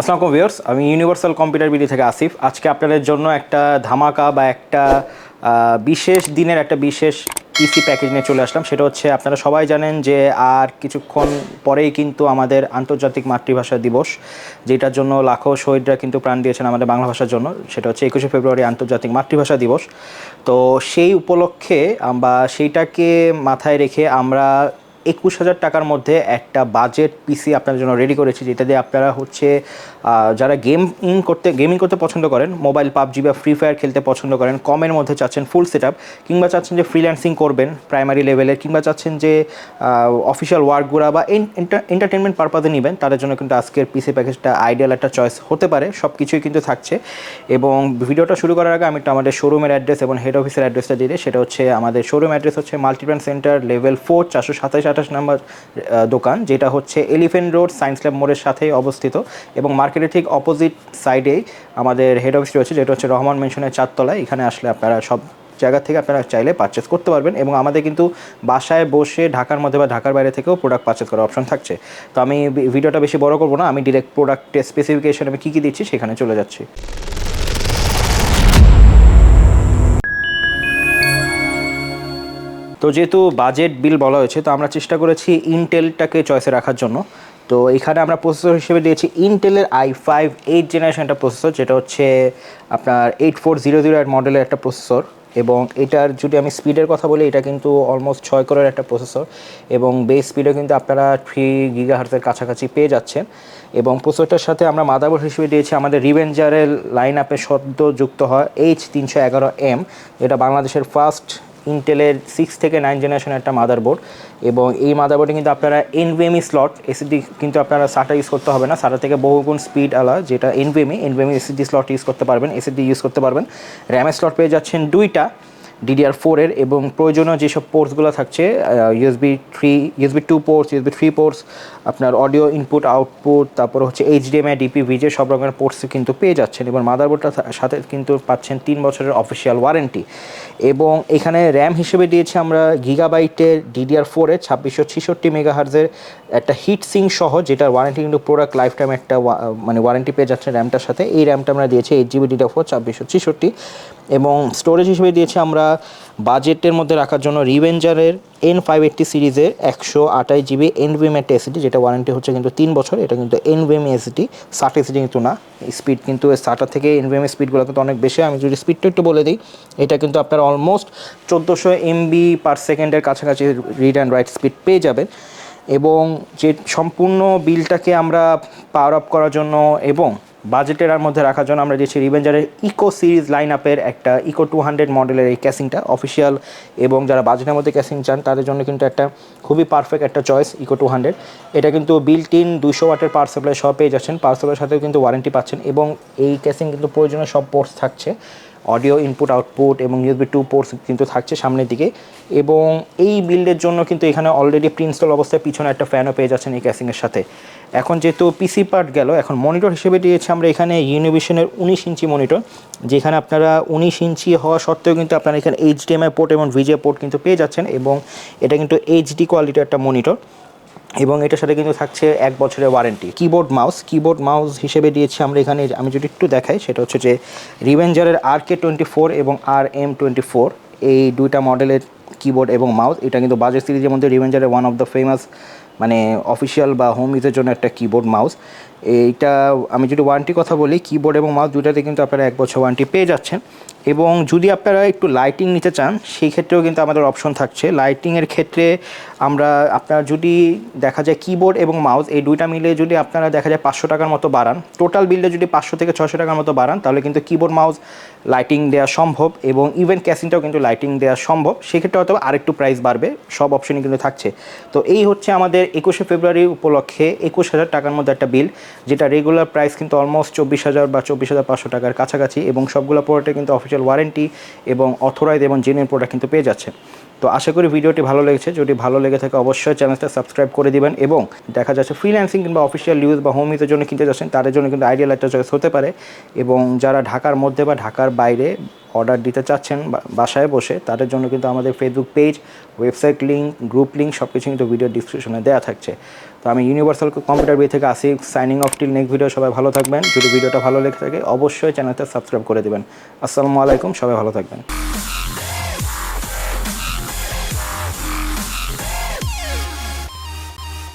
আসসালামু ভিউয়ার্স, আমি universal computer BD থেকে আসিফ। আজকে আপনাদের জন্য একটা ধামাকা বা একটা বিশেষ দিনের একটা বিশেষ পিসি প্যাকেজ নিয়ে চলে আসলাম। সেটা হচ্ছে, আপনারা সবাই জানেন যে আর কিছুক্ষণ পরেই কিন্তু আমাদের আন্তর্জাতিক মাতৃভাষা দিবস, যেটার জন্য লাখো শহীদরা কিন্তু প্রাণ দিয়েছেন আমাদের বাংলা ভাষার জন্য। সেটা হচ্ছে একুশে ফেব্রুয়ারি আন্তর্জাতিক মাতৃভাষা দিবস। তো সেই উপলক্ষে বা সেইটাকে মাথায় রেখে আমরা একুশ হাজার টাকার মধ্যে একটা বাজেট পিসি আপনাদের জন্য রেডি করেছি, যেটা দিয়ে আপনারা হচ্ছে যারা গেম ইন করতে গেমিং করতে পছন্দ করেন মোবাইল পাবজি বা ফ্রি ফায়ার খেলতে পছন্দ করেন, কমের মধ্যে চাচ্ছেন ফুল সেট কিংবা চাচ্ছেন যে ফ্রিল্যান্সিং করবেন প্রাইমারি লেভেলের কিংবা চাচ্ছেন যে অফিসিয়াল ওয়ার্কগুলো বা এন্টারটেনমেন্ট পারপাজে নেবেন, তাদের জন্য কিন্তু আজকের পিসি প্যাকেজটা আইডিয়াল একটা চয়েস হতে পারে সব কিছুই কিন্তু থাকছে। এবং ভিডিওটা শুরু করার আগে আমি একটু আমাদের শোরুমের অ্যাড্রেস এবং হেড অফিসের অ্যাড্রেসটা দিয়ে সেটা হচ্ছে আমাদের শোরুম অ্যাড্রেস হচ্ছে মাল্টিপ্ল্যান সেন্টার লেভেল ফোর চারশো সাতাশ আঠাশ নাম্বার দোকান, যেটা হচ্ছে এলিফেন্ট রোড সায়েন্স ল্যাব মোড়ের সাথে অবস্থিত। এবং মার্কেটের ঠিক অপোজিট সাইডেই আমাদের হেড অফিস রয়েছে, যেটা হচ্ছে রহমান মেনশনের চারতলায়। এখানে আসলে আপনারা সব জায়গা থেকে আপনারা চাইলে পারচেস করতে পারবেন এবং আমাদের কিন্তু বাসায় বসে ঢাকার মধ্যে বা ঢাকার বাইরে থেকেও প্রোডাক্ট পারচেস করার অপশন থাকছে। তো আমি ভিডিওটা বেশি বড় করব না, আমি ডিরেক্ট প্রোডাক্টের স্পেসিফিকেশন আমি কী কী দিচ্ছি সেখানে চলে যাচ্ছি। তো যেহেতু বাজেট বিল বলা হয়েছে, তো আমরা চেষ্টা করেছি ইনটেলটাকে চয়েসে রাখার জন্য। তো এখানে আমরা প্রসেসর হিসেবে দিয়েছি ইনটেলের আই ফাইভ এইট জেনারেশন একটা প্রসেসর যেটা হচ্ছে আপনার eight four zero zero eight মডেলের একটা প্রসেসর এবং এটার যদি আমি স্পিডের কথা বলি, এটা কিন্তু অলমোস্ট ছয় করের একটা প্রসেসর এবং বেস স্পিডও কিন্তু আপনারা থ্রি গিগা হার্সের কাছাকাছি পেয়ে যাচ্ছেন। এবং প্রসেসরটার সাথে আমরা মাদারবোর্ড হিসেবে দিয়েছি আমাদের রিভেঞ্জারের লাইন আপে সদ্য যুক্ত হয় এইচ তিনশো এগারো এম যেটা বাংলাদেশের ফার্স্ট ইন্টেলের সিক্স থেকে নাইন জেনারেশনের একটা মাদারবোর্ড এবং এই মাদারবোর্ডে কিন্তু আপনারা এনভিএমই স্লট এসিডি কিন্তু আপনারা সাটা ইউজ করতে হবে না। সাটা থেকে বহুগুণ স্পিড আলা, যেটা NVMe NVMe SSD slot use করতে পারবেন এসিডি ইউজ করতে পারবেন। র্যামের স্লট পেয়ে যাচ্ছেন দুইটা। ডিডিআর ফোরের এবং প্রয়োজনীয় যেসব পোর্টসগুলো থাকছে USB three USB two ports USB three ports আপনার অডিও ইনপুট আউটপুট তারপর হচ্ছে এইচডিএমআই ডিপি ভিজে সব রকমের পোর্টস কিন্তু পেয়ে যাচ্ছেন। এবং মাদারবোর্ডটার সাথে কিন্তু পাচ্ছেন তিন বছরের অফিসিয়াল ওয়ারেন্টি এবং এখানে র্যাম হিসেবে দিয়েছি আমরা গিগাবাইটের ডিডিআর ফোরের ছাব্বিশশো ছিষট্টি মেগাহার্জের একটা হিট সিং সহ, যেটার ওয়ারেন্টি কিন্তু প্রোডাক্ট লাইফ টাইম একটা মানে ওয়ারেন্টি পেয়ে যাচ্ছে র্যামটার সাথে। এই র্যামটা আমরা দিয়েছি এইট জিবি ডিডিআর ফোর ছাব্বিশশো ছিষট্টি। এবং স্টোরেজ হিসেবে দিয়েছি আমরা বাজেটের মধ্যে রাখার জন্য রিভেঞ্জারের এন ফাইভ এইট্টি সিরিজের একশো আঠাশ জিবি এনভিএম একটা এসিডি যেটা ওয়ারেন্টি হচ্ছে কিন্তু তিন বছর, এটা কিন্তু এনভিএম এসিডি ষাট এসিডি কিন্তু না। স্পিড কিন্তু ষাটার থেকে এনভিএম স্পিডগুলো কিন্তু অনেক বেশি। আমি যদি স্পিডটা একটু বলে দিই, এটা কিন্তু আপনার অলমোস্ট চোদ্দোশো এমবি পার সেকেন্ডের কাছাকাছি রিড অ্যান্ড রাইট স্পিড পেয়ে যাবেন। এবং যে সম্পূর্ণ বিলটাকে আমরা পাওয়ার আপ করার জন্য এবং বাজেটের আর মধ্যে রাখার জন্য আমরা দিয়েছি রিভেঞ্জারের ইকো সিরিজ লাইন আপের একটা ইকো টু হান্ড্রেড মডেলের এই ক্যাসিংটা অফিসিয়াল এবং যারা বাজেটের মধ্যে ক্যাসিং চান, তাদের জন্য কিন্তু একটা খুবই পারফেক্ট একটা চয়েস ইকো টু হান্ড্রেড এটা কিন্তু বিল্ট ইন দুশো ওয়াটের পাওয়ার সাপ্লাই সব পেয়ে যাচ্ছেন। পাওয়ার সাপ্লাইয়ের সাথেও কিন্তু ওয়ারেন্টি পাচ্ছেন এবং এই ক্যাসিং কিন্তু প্রয়োজনীয় সব পোর্টস থাকছে। অডিও ইনপুট আউটপুট এবং ইউএসবি টু পোর্টস কিন্তু থাকছে সামনের দিকে। এবং এই বিল্ডের জন্য কিন্তু এখানে অলরেডি প্রিন্সটল অবস্থায় পিছনে একটা ফ্যানও পেয়ে যাচ্ছেন এই ক্যাসিংয়ের সাথে। এখন যেহেতু পিসি পার্ট গেল, এখন মনিটর হিসেবে দিয়েছি আমরা এখানে ইউনিভিশনের উনিশ ইঞ্চি মনিটর যেখানে আপনারা উনিশ ইঞ্চি হওয়া সত্ত্বেও কিন্তু আপনারা এখানে এইচডিএমআই পোর্ট এবং ভিজে পোর্ট কিন্তু পেয়ে যাচ্ছেন এবং এটা কিন্তু এইচডি কোয়ালিটির একটা মনিটর এবং এটার সাথে কিন্তু থাকছে এক বছরের warranty keyboard mouse keyboard mouse হিসেবে দিয়েছি আমরা এখানে, আমি যদি একটু দেখাই, সেটা হচ্ছে যে রিভেঞ্জারের আর কে টোয়েন্টি ফোর এবং আর এম টোয়েন্টি ফোর এই দুইটা মডেলের কিবোর্ড এবং মাউস এটা কিন্তু বাজেট সিরিজের মধ্যে রিভেঞ্জারের ওয়ান অফ দ্য ফেমাস মানে অফিসিয়াল বা হোম ইউজের জন্য একটা কিবোর্ড মাউস এইটা, আমি যদি ওয়ারেন্টি কথা বলি কিবোর্ড এবং মাউস দুইটাতে কিন্তু আপনারা এক বছর ওয়ারেন্টি পেয়ে যাচ্ছেন। এবং যদি আপনারা একটু লাইটিং নিতে চান, সেই ক্ষেত্রেও কিন্তু আমাদের অপশন থাকছে। লাইটিংয়ের ক্ষেত্রে আমরা, আপনার যদি দেখা যায় কিবোর্ড এবং মাউস এই দুইটা মিলে যদি আপনারা দেখা যায় পাঁচশো টাকার মতো বাড়ান টোটাল বিলটা যদি পাঁচশো থেকে ছশো টাকার মতো বাড়ান, তাহলে কিন্তু কিবোর্ড মাউস লাইটিং দেওয়া সম্ভব এবং ইভেন ক্যাসিংটাও কিন্তু লাইটিং দেওয়া সম্ভব। সেক্ষেত্রে হয়তো আরেকটু প্রাইস বাড়বে, সব অপশনই কিন্তু থাকছে। তো এই হচ্ছে আমাদের একুশে ফেব্রুয়ারি উপলক্ষে একুশ হাজার টাকার মধ্যে একটা বিল যেটা রেগুলার প্রাইস কিন্তু অলমোস্ট চব্বিশ হাজার বা চব্বিশ হাজার পাঁচশো টাকার কাছাকাছি এবং সবগুলো প্রোডাক্টে কিন্তু অফিসিয়াল ওয়ারেন্টি এবং অথরাইজ এবং জেনুইন প্রোডাক্ট কিন্তু পেয়ে যাচ্ছে। তো আশা করি ভিডিওটি ভালো লেগেছে। যদি ভালো লেগে থাকে, অবশ্যই চ্যানেলটা সাবস্ক্রাইব করে দিবেন এবং দেখা যাচ্ছে ফ্রিল্যান্সিং কিংবা অফিসিয়াল ইউজ বা হোম জন্য কিনতে যাচ্ছেন, তাদের জন্য কিন্তু আইডিয়াল একটা চয়েস হতে পারে। এবং যারা ঢাকার মধ্যে বা ঢাকার বাইরে অর্ডার দিতে চাচ্ছেন বাসায় বসে, তাদের জন্য কিন্তু আমাদের Facebook page website link group link সব কিছু কিন্তু ভিডিও ডিসক্রিপশনে দেওয়া থাকছে। তো আমি ইউনিভার্সাল কম্পিউটার বি থেকে আসি signing off till next video সবাই ভালো থাকবেন। যদি ভিডিওটা ভালো লেগে থাকে, অবশ্যই চ্যানেলটা সাবস্ক্রাইব করে দেবেন। আসসালামু আলাইকুম, সবাই ভালো থাকবেন।